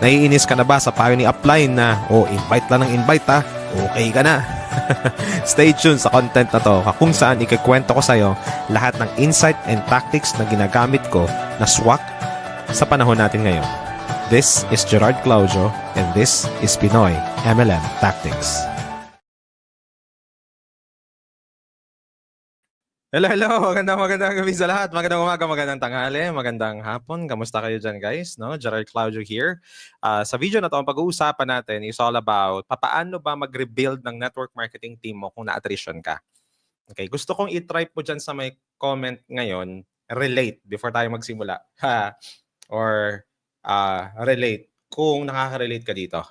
Naiinis ka na ba sa payo ni upline na, oh, invite lang ng invite ha, okay ka na. Stay tuned sa content na to kung saan ikikwento ko sa'yo lahat ng insight and tactics na ginagamit ko na swak sa panahon natin ngayon. This is Gerard Claudio and this is Pinoy MLM Tactics. Hello, hello. Magandang magandang gabi sa lahat. Magandang umaga, magandang tanghali, magandang hapon. Kamusta kayo dyan, guys? No? Gerard Claudio here. Ah, sa video na to, ang pag-uusapan natin is all about papaano ba mag-rebuild ng network marketing team mo kung na-attrition ka. Okay, gusto kong i-try po dyan sa may comment ngayon, relate before tayo magsimula. Ha? Or ah, relate kung nakaka-relate ka dito.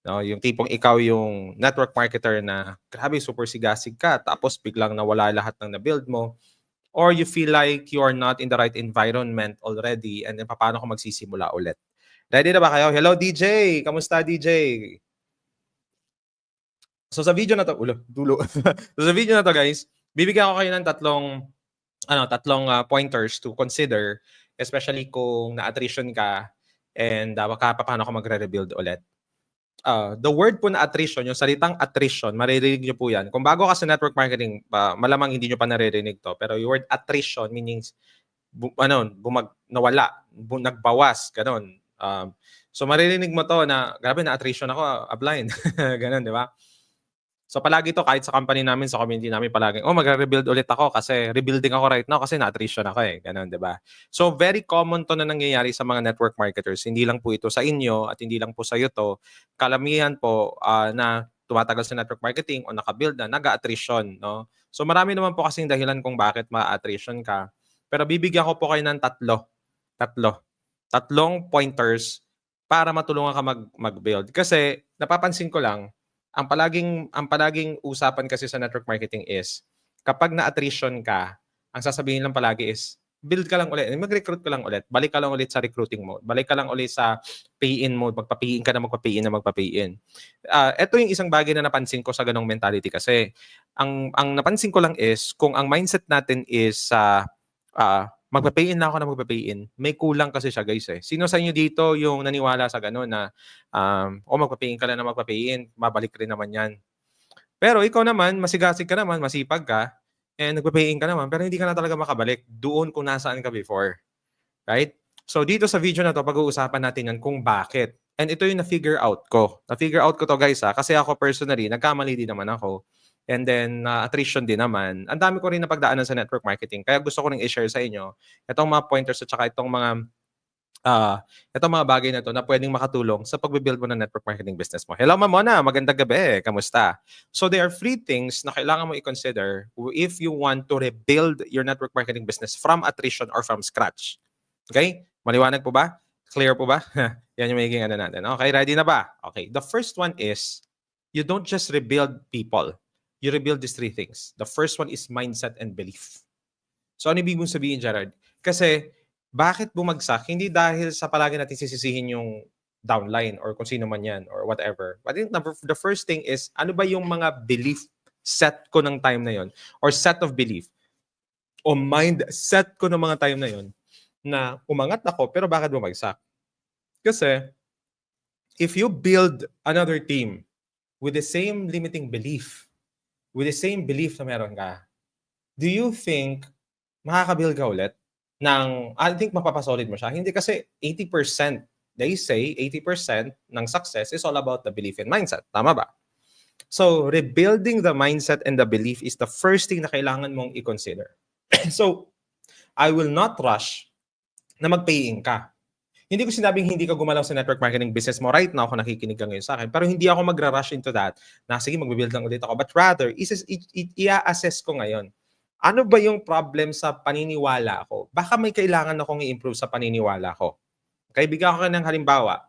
No, yung tipong ikaw yung network marketer na grabe super sigasig ka tapos biglang nawala lahat ng na-build mo or you feel like you are not in the right environment already and then paano ka magsisimula ulit. Ready na ba kayo? Hello DJ! Kamusta DJ? So sa video na to, ulo, dulo. so sa video na to guys, bibigyan ko kayo ng tatlong ano, tatlong ah, pointers to consider especially kung na-attrition ka and uh, baka paano ka magre-rebuild ulit uh, the word po na attrition, yung salitang attrition, maririnig nyo po yan. Kung bago ka sa network marketing, uh, malamang hindi nyo pa naririnig to. Pero yung word attrition means, bu- ano, bumag, nawala, bu- nagbawas, ganun. Um, so maririnig mo to na, grabe na attrition ako, upline. ganun, di ba? So palagi to kahit sa company namin, sa community namin palagi, oh magre-rebuild ulit ako kasi rebuilding ako right now kasi na-attrition ako eh. Ganun, 'di ba? So very common to na nangyayari sa mga network marketers. Hindi lang po ito sa inyo at hindi lang po sa iyo to. Kalamihan po ah, na tumatagal sa network marketing o naka-build na, nag-attrition, no? So marami naman po kasing dahilan kung bakit ma-attrition ka. Pero bibigyan ko po kayo ng tatlo. Tatlo. Tatlong pointers para matulungan ka mag mag-build. Kasi napapansin ko lang, ang palaging ang palaging usapan kasi sa network marketing is kapag na-attrition ka, ang sasabihin lang palagi is build ka lang ulit, mag-recruit ka lang ulit, balik ka lang ulit sa recruiting mode, balik ka lang ulit sa pay-in mode, magpa-pay-in ka na magpa-pay-in na magpa-pay-in. Ah, ito yung isang bagay na napansin ko sa ganong mentality kasi ang ang napansin ko lang is kung ang mindset natin is sa ah, magpa-pay-in na ako na magpa-pay-in, may kulang kasi siya guys eh. Sino sa inyo dito yung naniwala sa gano'n na um, o magpa-pay-in ka lang na magpa-pay-in, mabalik rin naman yan. Pero ikaw naman, masigasig ka naman, masipag ka, and nagpa-pay-in ka naman, pero hindi ka na talaga makabalik doon kung nasaan ka before. Right? So dito sa video na to, pag-uusapan natin yan kung bakit. And ito yung na-figure out ko. Na-figure out ko to guys ha, kasi ako personally, nagkamali din naman ako. And then, uh, attrition din naman. Ang dami ko rin napagdaanan sa network marketing. Kaya gusto ko rin i-share sa inyo itong mga pointers at saka itong mga ah itong mga bagay na to na pwedeng makatulong sa pagbe-build mo ng network marketing business mo. Hello Mamona, magandang gabi. Kamusta? So there are three things na kailangan mo i-consider if you want to rebuild your network marketing business from attrition or from scratch. Okay? Maliwanag po ba? Clear po ba? Yan yung magiging ano natin. Okay, ready na ba? Okay. The first one is you don't just rebuild people. You rebuild these three things. The first one is mindset and belief. So ano ibig mong sabihin, Gerard? Kasi bakit bumagsak? Hindi dahil sa palagi natin sisisihin yung downline or kung sino man yan or whatever. But I think number, the first thing is, ano ba yung mga belief set ko ng time na yon or set of belief o mind set ko ng mga time na yon na umangat ako pero bakit bumagsak? Kasi if you build another team with the same limiting belief, with the same belief na meron ka, do you think makakabuild ka ulit? ng, I think mapapasolid mo siya. Hindi kasi 80%, they say 80% ng success is all about the belief and mindset. Tama ba? So, rebuilding the mindset and the belief is the first thing na kailangan mong i-consider. so, I will not rush na mag-pay-in ka. Hindi ko sinabing hindi ka gumalaw sa network marketing business mo right now kung nakikinig ka ngayon sa akin. Pero hindi ako magra-rush into that na sige, mag-build lang ulit ako. But rather, i-assess ko ngayon ano ba yung problem sa paniniwala ko? Baka may kailangan akong i-improve sa paniniwala ko. Okay, bigyan ko ng halimbawa.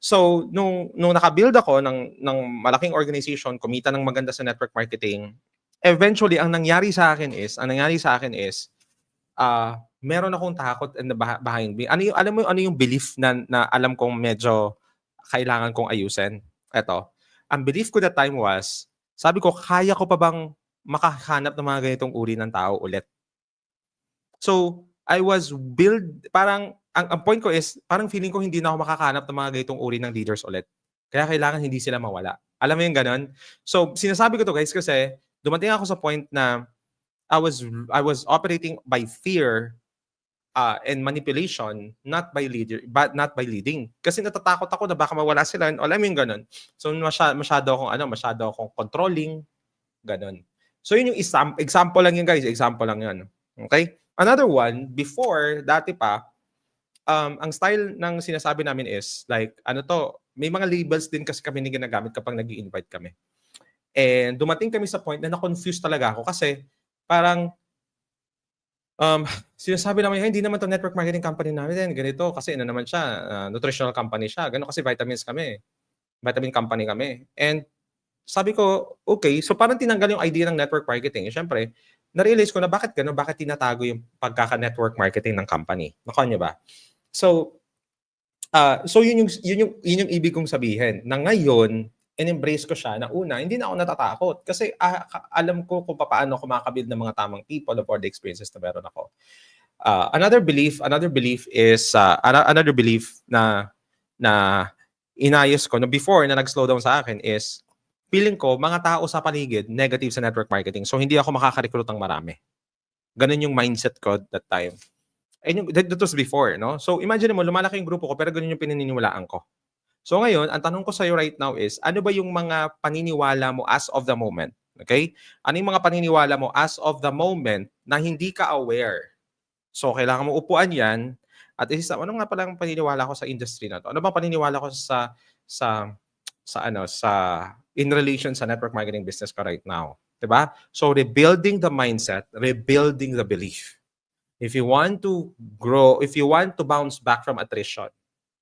So, nung, nung nakabuild ako ng, ng malaking organization, kumita ng maganda sa network marketing, eventually, ang nangyari sa akin is, ang nangyari sa akin is, ah meron akong takot beh- behind me. Ano yung, alam mo yung, ano yung belief na, na alam kong medyo kailangan kong ayusin? Eto, ang belief ko that time was, sabi ko, kaya ko pa bang makahanap ng mga ganitong uri ng tao ulit? So, I was build, parang, ang, ang point ko is, parang feeling ko hindi na ako makakahanap ng mga ganitong uri ng leaders ulit. Kaya kailangan hindi sila mawala. Alam mo yung ganon? So, sinasabi ko to guys kasi dumating ako sa point na I was I was operating by fear uh, and manipulation, not by leader, but not by leading. Kasi natatakot ako na baka mawala sila. and Alam mo yung ganun. So masyado, masyado akong ano, masyado akong controlling, ganun. So yun yung isam- example lang yun guys, example lang yun. Okay? Another one, before, dati pa, um, ang style ng sinasabi namin is, like, ano to, may mga labels din kasi kami na ginagamit kapag nag invite kami. And dumating kami sa point na na-confuse talaga ako kasi parang um, sinasabi naman, "Hey, hindi naman to network marketing company namin, ganito, kasi ano naman siya, ah, nutritional company siya, gano'n kasi vitamins kami, vitamin company kami. And sabi ko, okay, so parang tinanggal yung idea ng network marketing. Eh, Siyempre, na-realize ko na bakit gano'n, bakit tinatago yung pagkaka-network marketing ng company. Nakuha niyo ba? So, ah so yun yung, yun, yung, yun yung ibig kong sabihin, na ngayon, in-embrace ko siya na una, hindi na ako natatakot. Kasi ah, alam ko kung paano ako makakabuild ng mga tamang people or the experiences na meron ako. Uh, another belief, another belief is, uh, ano- another belief na na inayos ko no before na nag-slow down sa akin is feeling ko mga tao sa paligid negative sa network marketing. So hindi ako makaka-recruit ng marami. Ganun yung mindset ko that time. And yung, that, that was before, no? So imagine mo, lumalaki yung grupo ko pero ganun yung pinaniniwalaan ko. So ngayon, ang tanong ko sa iyo right now is, ano ba yung mga paniniwala mo as of the moment? Okay? Ano yung mga paniniwala mo as of the moment na hindi ka aware? So kailangan mo upuan yan at isa, ano nga pala ang paniniwala ko sa industry na to? Ano bang paniniwala ko sa sa sa ano sa in relation sa network marketing business ko right now? 'Di ba? So rebuilding the mindset, rebuilding the belief. If you want to grow, if you want to bounce back from attrition,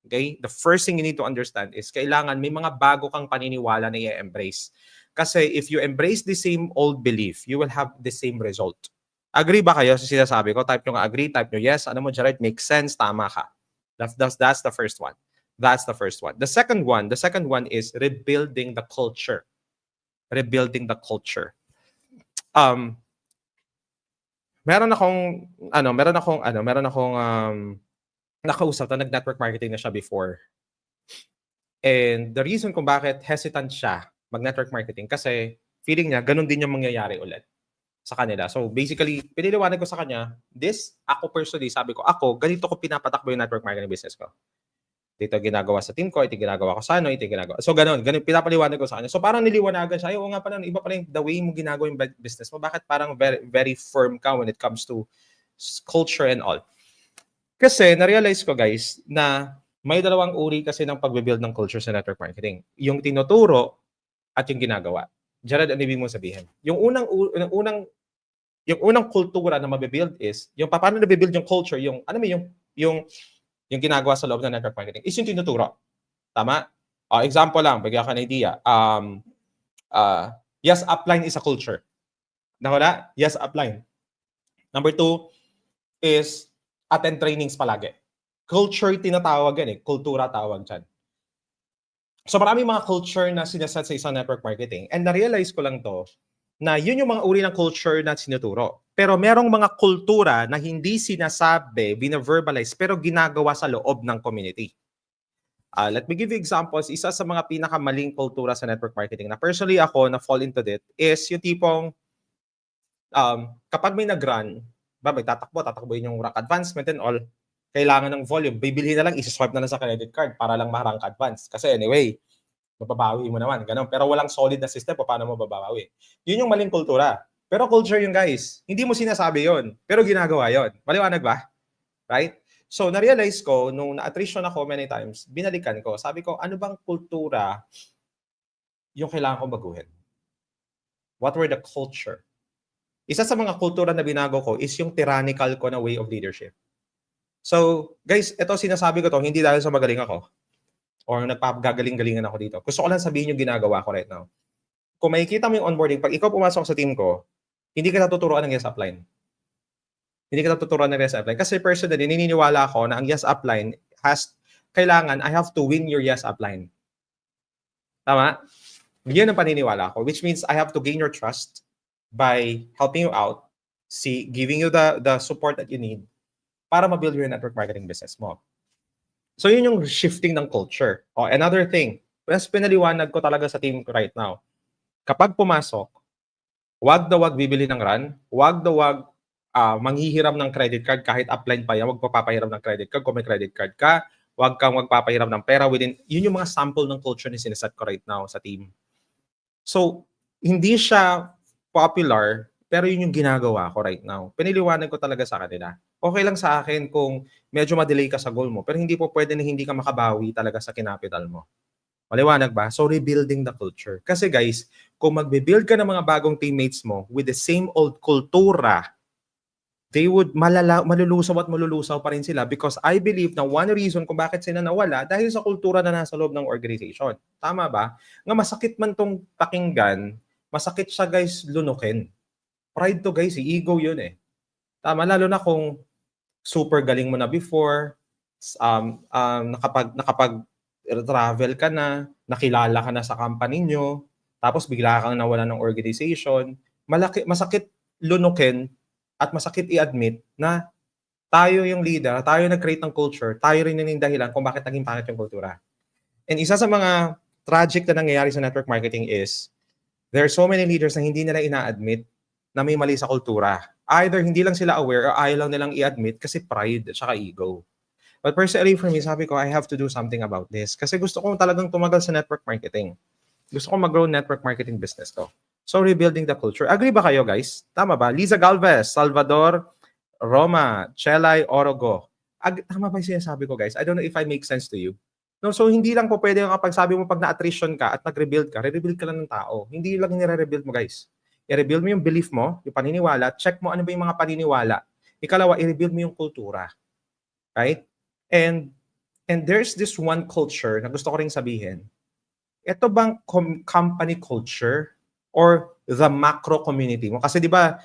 Okay? The first thing you need to understand is kailangan may mga bago kang paniniwala na i-embrace. Kasi if you embrace the same old belief, you will have the same result. Agree ba kayo sa sinasabi ko? Type nyo nga agree, type nyo yes. Ano mo, Jared? Makes sense, tama ka. That's, that's, that's the first one. That's the first one. The second one, the second one is rebuilding the culture. Rebuilding the culture. Um, meron akong, ano, meron akong, ano, meron akong, um, nakausap na nag-network marketing na siya before. And the reason kung bakit hesitant siya mag-network marketing kasi feeling niya ganun din yung mangyayari ulit sa kanila. So basically, piniliwanag ko sa kanya, this, ako personally, sabi ko, ako, ganito ko pinapatakbo yung network marketing business ko. Dito ginagawa sa team ko, ito ginagawa ko sa ano, ito ginagawa. So ganun, ganun, pinapaliwanag ko sa kanya. So parang niliwanagan siya, ay, oo nga pala, iba pala yung the way mo ginagawa yung bu- business mo. Bakit parang very, very firm ka when it comes to culture and all? Kasi na-realize ko guys na may dalawang uri kasi ng pagbe-build ng culture sa network marketing. Yung tinuturo at yung ginagawa. Jared, ano ibig mo sabihin? Yung unang u- yung unang yung unang kultura na mabe-build is yung pa- paano nabe-build yung culture, yung ano mo yung yung yung ginagawa sa loob ng network marketing is yung tinuturo. Tama? Ah, example lang, bigyan ka ng idea. Um, ah, yes, upline is a culture. Nakula? Yes, upline. Number two is attend trainings palagi. Culture tinatawag yan eh. Kultura tawag dyan. So marami mga culture na sinaset sa isang network marketing. And na-realize ko lang to na yun yung mga uri ng culture na sinuturo. Pero merong mga kultura na hindi sinasabi, bina-verbalize, pero ginagawa sa loob ng community. Uh, let me give you examples. Isa sa mga pinakamaling kultura sa network marketing na personally ako na fall into it is yung tipong um, kapag may nag-run, ba, may tatakbo, tatakbo yung rank advancement and all, kailangan ng volume. Bibilhin na lang, isa-swipe na lang sa credit card para lang ma-rank advance. Kasi anyway, mababawi mo naman. Ganun. Pero walang solid na system pa paano mo babawi. Yun yung maling kultura. Pero culture yun, guys. Hindi mo sinasabi yon pero ginagawa yon Maliwanag ba? Right? So, na-realize ko, nung na-attrition ako many times, binalikan ko. Sabi ko, ano bang kultura yung kailangan kong baguhin? What were the culture? Isa sa mga kultura na binago ko is yung tyrannical ko na way of leadership. So, guys, ito sinasabi ko to, hindi dahil sa magaling ako. or nagpapagagaling-galingan ako dito. Gusto ko lang sabihin yung ginagawa ko right now. Kung makikita mo yung onboarding, pag ikaw pumasok sa team ko, hindi ka natuturuan ng yes upline. Hindi ka natuturuan ng yes upline. Kasi personally, naniniwala ako na ang yes upline has, kailangan, I have to win your yes upline. Tama? Yun ang paniniwala ko, which means I have to gain your trust by helping you out, see, giving you the, the support that you need para ma-build your network marketing business mo. So yun yung shifting ng culture. Oh, another thing, mas pinaliwanag ko talaga sa team right now. Kapag pumasok, wag daw wag bibili ng run, wag daw wag ah, manghihiram ng credit card kahit upline pa yan, wag papahiram ng credit card kung may credit card ka, wag kang magpapahiram ng pera within, yun yung mga sample ng culture na sinaset ko right now sa team. So, hindi siya popular, pero yun yung ginagawa ko right now. Piniliwanag ko talaga sa kanila. Okay lang sa akin kung medyo ma-delay ka sa goal mo, pero hindi po pwede na hindi ka makabawi talaga sa kinapital mo. Maliwanag ba? So, rebuilding the culture. Kasi guys, kung magbe-build ka ng mga bagong teammates mo with the same old kultura, they would malala, malulusaw at malulusaw pa rin sila because I believe na one reason kung bakit sila nawala dahil sa kultura na nasa loob ng organization. Tama ba? Nga masakit man tong pakinggan, masakit siya guys lunukin. Pride to guys, eh, ego yun eh. Tama, lalo na kung super galing mo na before, um, um, nakapag, nakapag travel ka na, nakilala ka na sa company nyo, tapos bigla kang nawala ng organization, malaki, masakit lunukin at masakit i-admit na tayo yung leader, tayo nag-create ng culture, tayo rin yung dahilan kung bakit naging pangit yung kultura. And isa sa mga tragic na nangyayari sa network marketing is there are so many leaders na hindi nila ina-admit na may mali sa kultura. Either hindi lang sila aware or ayaw lang nilang i-admit kasi pride at saka ego. But personally for me, sabi ko, I have to do something about this. Kasi gusto ko talagang tumagal sa network marketing. Gusto ko mag-grow network marketing business ko. So, rebuilding the culture. Agree ba kayo, guys? Tama ba? Liza Galvez, Salvador, Roma, Chelay, Orogo. Ag- tama ba yung sinasabi ko, guys? I don't know if I make sense to you. No, so hindi lang po pwede kapag sabi mo pag na-attrition ka at nag-rebuild ka, re-rebuild ka lang ng tao. Hindi lang nire-rebuild mo, guys. I-rebuild mo yung belief mo, yung paniniwala, check mo ano ba yung mga paniniwala. Ikalawa, i-rebuild mo yung kultura. Right? And and there's this one culture na gusto ko ring sabihin. Ito bang com- company culture or the macro community mo? Kasi 'di ba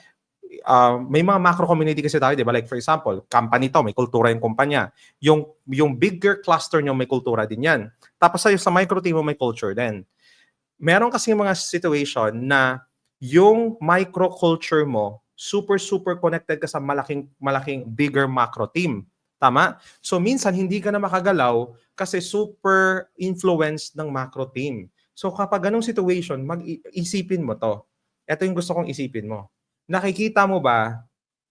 uh, may mga macro community kasi tayo, 'di ba? Like for example, company to, may kultura yung kumpanya. Yung yung bigger cluster nyo may kultura din 'yan. Tapos sa sa micro team mo may culture din. Meron kasi mga situation na yung micro culture mo super super connected ka sa malaking malaking bigger macro team. Tama? So minsan hindi ka na makagalaw kasi super influenced ng macro team. So kapag ganong situation, mag-isipin mo to. Ito yung gusto kong isipin mo. Nakikita mo ba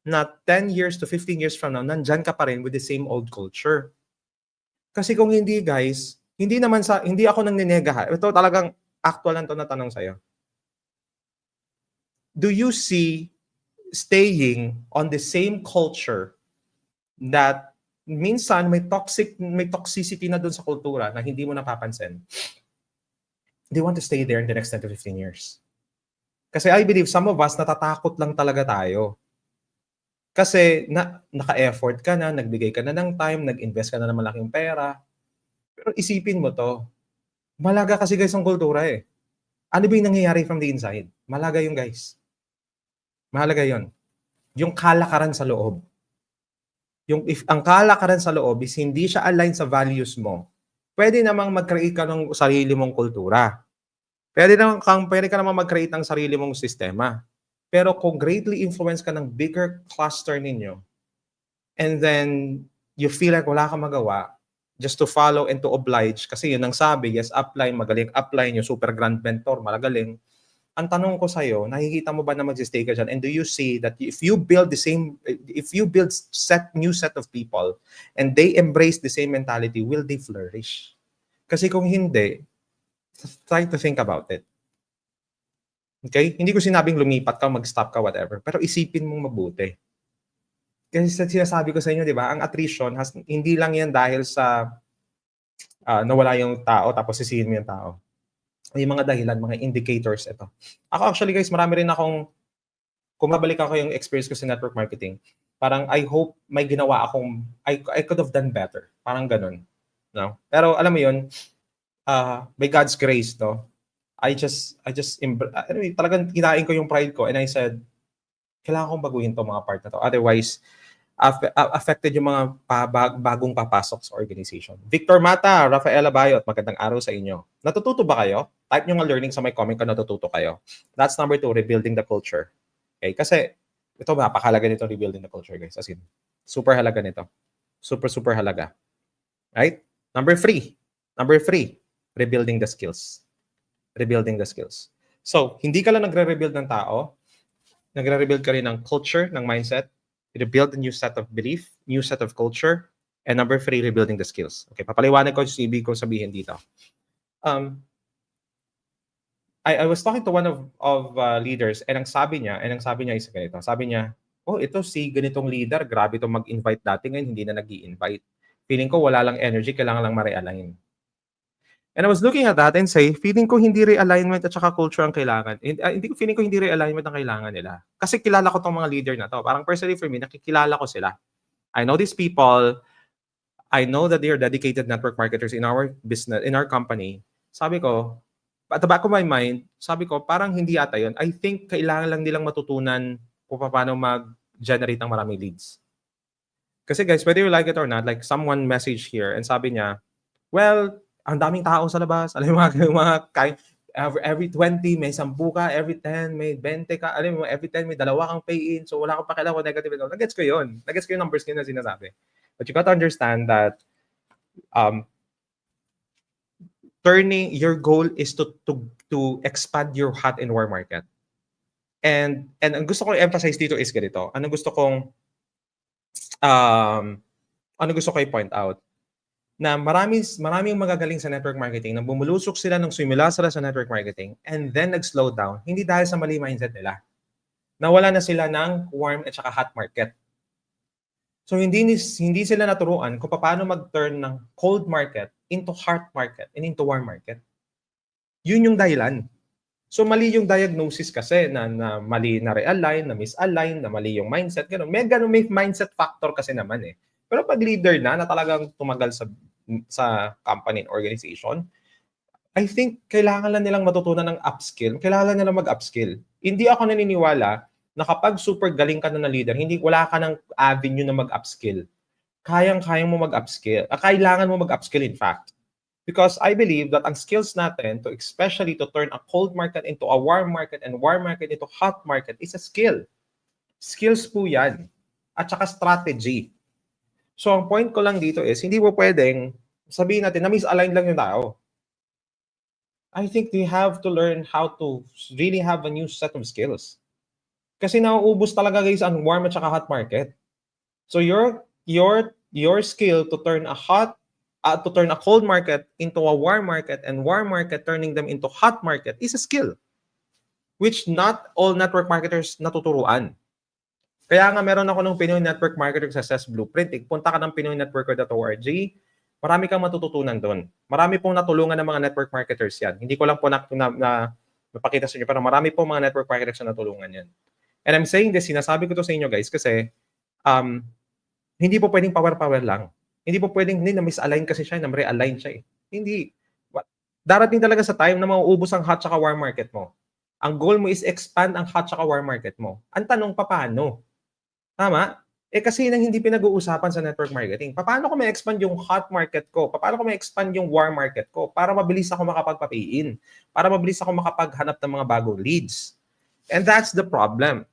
na 10 years to 15 years from now, nandyan ka pa rin with the same old culture? Kasi kung hindi guys, hindi naman sa, hindi ako nang ninega. Ito talagang actual lang to na tanong sa'yo. Do you see staying on the same culture that minsan may toxic may toxicity na doon sa kultura na hindi mo napapansin. They want to stay there in the next 10 to 15 years. Kasi I believe some of us natatakot lang talaga tayo. Kasi na, naka-effort ka na, nagbigay ka na ng time, nag-invest ka na ng malaking pera. Pero isipin mo to, malaga kasi guys ang kultura eh. Ano ba yung nangyayari from the inside? Malaga yung guys. Mahalaga yon. Yung kalakaran sa loob yung if ang kalakaran sa loob is hindi siya align sa values mo, pwede namang mag-create ka ng sarili mong kultura. Pwede namang kang pwede ka namang mag-create ng sarili mong sistema. Pero kung greatly influence ka ng bigger cluster ninyo, and then you feel like wala kang magawa, just to follow and to oblige, kasi yun ang sabi, yes, upline, magaling upline, yung super grand mentor, malagaling, ang tanong ko sa iyo, nakikita mo ba na mag-stay ka dyan? And do you see that if you build the same, if you build set new set of people and they embrace the same mentality, will they flourish? Kasi kung hindi, try to think about it. Okay? Hindi ko sinabing lumipat ka, mag-stop ka, whatever. Pero isipin mong mabuti. Kasi sa sinasabi ko sa inyo, di ba, ang attrition, has, hindi lang yan dahil sa uh, nawala yung tao, tapos sisihin mo yung tao may mga dahilan, mga indicators ito. Ako actually guys, marami rin akong, kung mabalik ako yung experience ko sa network marketing, parang I hope may ginawa akong, I, I could have done better. Parang ganun. No? Pero alam mo yun, uh, by God's grace, no, I just, I just, uh, anyway, talagang kinain ko yung pride ko and I said, kailangan kong baguhin to mga part na to. Otherwise, aff- affected yung mga pa- bag- bagong papasok sa organization. Victor Mata, Rafaela Bayot, magandang araw sa inyo. Natututo ba kayo? Type nyo nga learning sa my comment kung natututo kayo. That's number two, rebuilding the culture. Okay? Kasi, ito napakahalaga nito, rebuilding the culture, guys. As in, super halaga nito. Super, super halaga. Right? Number three. Number three, rebuilding the skills. Rebuilding the skills. So, hindi ka lang nagre-rebuild ng tao, nagre-rebuild ka rin ng culture, ng mindset, rebuild a new set of belief, new set of culture, and number three, rebuilding the skills. Okay, papaliwanag ko yung ibig ko sabihin dito. Um, I, I was talking to one of, of uh, leaders and ang sabi niya, and ang sabi niya is ganito, sabi niya, oh, ito si ganitong leader, grabe itong mag-invite dati ngayon, hindi na nag invite Feeling ko wala lang energy, kailangan lang ma-realign. And I was looking at that and say, feeling ko hindi realignment at saka culture ang kailangan. Hindi, uh, hindi ko feeling ko hindi realignment ang kailangan nila. Kasi kilala ko tong mga leader na to. Parang personally for me, nakikilala ko sila. I know these people. I know that they are dedicated network marketers in our business, in our company. Sabi ko, at the back of my mind, sabi ko, parang hindi ata yun. I think kailangan lang nilang matutunan kung paano mag-generate ng maraming leads. Kasi guys, whether you like it or not, like someone message here and sabi niya, well, ang daming tao sa labas. Alam mo, mga, mga kain, every, every 20 may 10 ka, every 10 may 20 ka, alam mo, every 10 may dalawa kang pay-in, so wala kang pakialam kung negative ito. Nagets ko yun. Nagets ko yung numbers ko na sinasabi. But you got to understand that um, turning, your goal is to, to, to expand your hot and warm market. And, and ang gusto ko emphasize dito is ganito. Ano gusto kong um, ano gusto ko i-point out? Na marami, maraming magagaling sa network marketing na bumulusok sila nung simula sila sa network marketing and then nag-slow down, hindi dahil sa mali mindset nila. Nawala na sila ng warm at saka hot market. So hindi hindi sila naturuan kung paano mag-turn ng cold market into hot market and into warm market. Yun yung dahilan. So mali yung diagnosis kasi na, na mali na realign, na misalign, na mali yung mindset, ganun. May ganun may mindset factor kasi naman eh. Pero pag leader na na talagang tumagal sa sa company and organization, I think kailangan lang nilang matutunan ng upskill. Kailangan nilang mag-upskill. Hindi ako naniniwala na kapag super galing ka na na leader, hindi wala ka ng avenue na mag-upskill. Kayang-kayang mo mag-upskill. Ah, kailangan mo mag-upskill in fact. Because I believe that ang skills natin to especially to turn a cold market into a warm market and warm market into hot market is a skill. Skills po yan. At saka strategy. So ang point ko lang dito is, hindi mo pwedeng sabihin natin na misalign lang yung tao. I think they have to learn how to really have a new set of skills. Kasi nauubos talaga guys ang warm at saka hot market. So your your your skill to turn a hot uh, to turn a cold market into a warm market and warm market turning them into hot market is a skill which not all network marketers natuturuan. Kaya nga meron ako ng Pinoy Network Marketer Success Blueprint. Eh, punta ka ng pinoynetworker.org, marami kang matututunan doon. Marami pong natulungan ng mga network marketers yan. Hindi ko lang po na, na, na napakita sa inyo, pero marami pong mga network marketers na natulungan yan. And I'm saying this, sinasabi ko to sa inyo guys, kasi um, hindi po pwedeng power-power lang. Hindi po pwedeng, hindi na misalign kasi siya, na realign siya eh. Hindi. Darating talaga sa time na mauubos ang hot saka warm market mo. Ang goal mo is expand ang hot saka warm market mo. Ang tanong, paano? Tama? Eh kasi nang hindi pinag-uusapan sa network marketing. Paano ko ma-expand yung hot market ko? Paano ko ma-expand yung warm market ko? Para mabilis ako makapagpapiin. Para mabilis ako makapaghanap ng mga bagong leads. And that's the problem.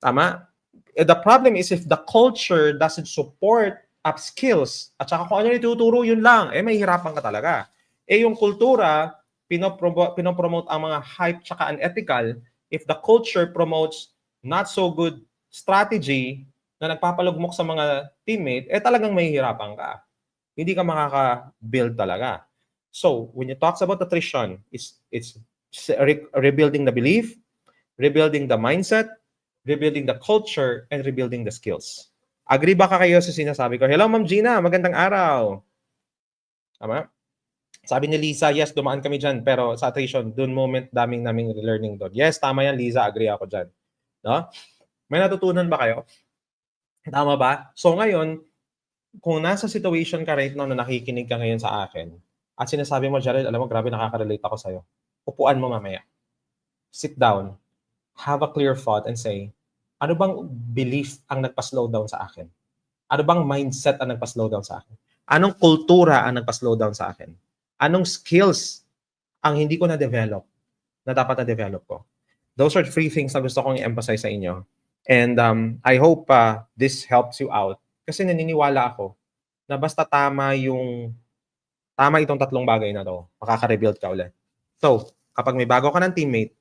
Tama? The problem is if the culture doesn't support up skills at saka kung ano ituturo, yun lang. Eh, may hirapan ka talaga. Eh, yung kultura, pinopromote, pinopromote ang mga hype tsaka unethical, if the culture promotes not so good strategy na nagpapalugmok sa mga teammate, eh talagang mahihirapan ka. Hindi ka makaka-build talaga. So, when you talks about attrition, it's, it's re- rebuilding the belief, rebuilding the mindset, rebuilding the culture, and rebuilding the skills. Agree ba ka kayo sa sinasabi ko? Hello, Ma'am Gina. Magandang araw. Tama? Sabi ni Lisa, yes, dumaan kami dyan. Pero sa attrition, doon moment, daming naming learning doon. Yes, tama yan, Lisa. Agree ako dyan. No? May natutunan ba kayo? Tama ba? So ngayon, kung nasa situation ka right now na nakikinig ka ngayon sa akin, at sinasabi mo, Jared, alam mo, grabe nakaka-relate ako sa'yo. Upuan mo mamaya. Sit down. Have a clear thought and say, ano bang belief ang nagpa-slow down sa akin? Ano bang mindset ang nagpa-slow down sa akin? Anong kultura ang nagpa-slow down sa akin? Anong skills ang hindi ko na-develop na dapat na-develop ko? Those are three things na gusto kong i-emphasize sa inyo. And um, I hope uh, this helps you out. Kasi naniniwala ako na basta tama yung tama itong tatlong bagay na to, makaka-rebuild ka ulit. So, kapag may bago ka ng teammate,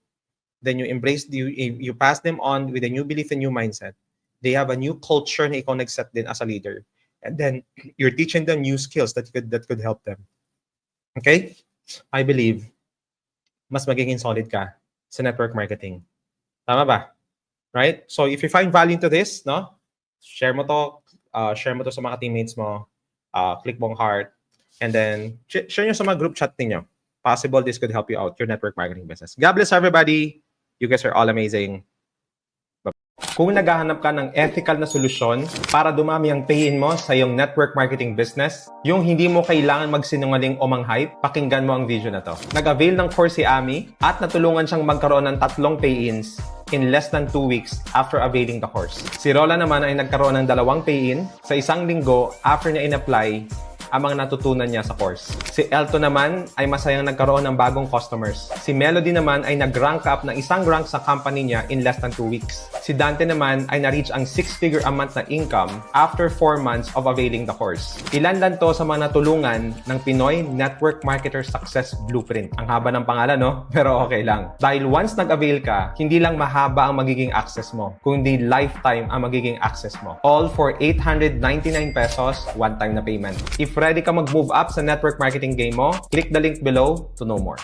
then you embrace, you, you pass them on with a new belief and new mindset. They have a new culture na ikaw nag-set din as a leader. And then, you're teaching them new skills that could, that could help them. Okay? I believe, mas magiging solid ka sa network marketing. Tama ba? Right? So, if you find value into this, no? Share mo to, uh, share mo to sa mga teammates mo, uh, click mong heart, and then sh- share nyo sa mga group chat ninyo. Possible this could help you out, your network marketing business. God bless everybody. You guys are all amazing. Kung naghahanap ka ng ethical na solusyon para dumami ang pay-in mo sa iyong network marketing business, yung hindi mo kailangan magsinungaling o mang-hype, pakinggan mo ang video na to. Nag-avail ng course si Ami at natulungan siyang magkaroon ng tatlong pay-ins in less than 2 weeks after availing the course. Si Rola naman ay nagkaroon ng dalawang pay-in sa isang linggo after niya in-apply ang mga natutunan niya sa course. Si Elto naman ay masayang nagkaroon ng bagong customers. Si Melody naman ay nag-rank up ng isang rank sa company niya in less than 2 weeks. Si Dante naman ay na-reach ang 6-figure a month na income after 4 months of availing the course. Ilan lang to sa mga natulungan ng Pinoy Network Marketer Success Blueprint. Ang haba ng pangalan, no? Pero okay lang. Dahil once nag-avail ka, hindi lang mahaba ang magiging access mo, kundi lifetime ang magiging access mo. All for 899 pesos, one-time na payment. If ready ka mag-move up sa network marketing game mo, click the link below to know more.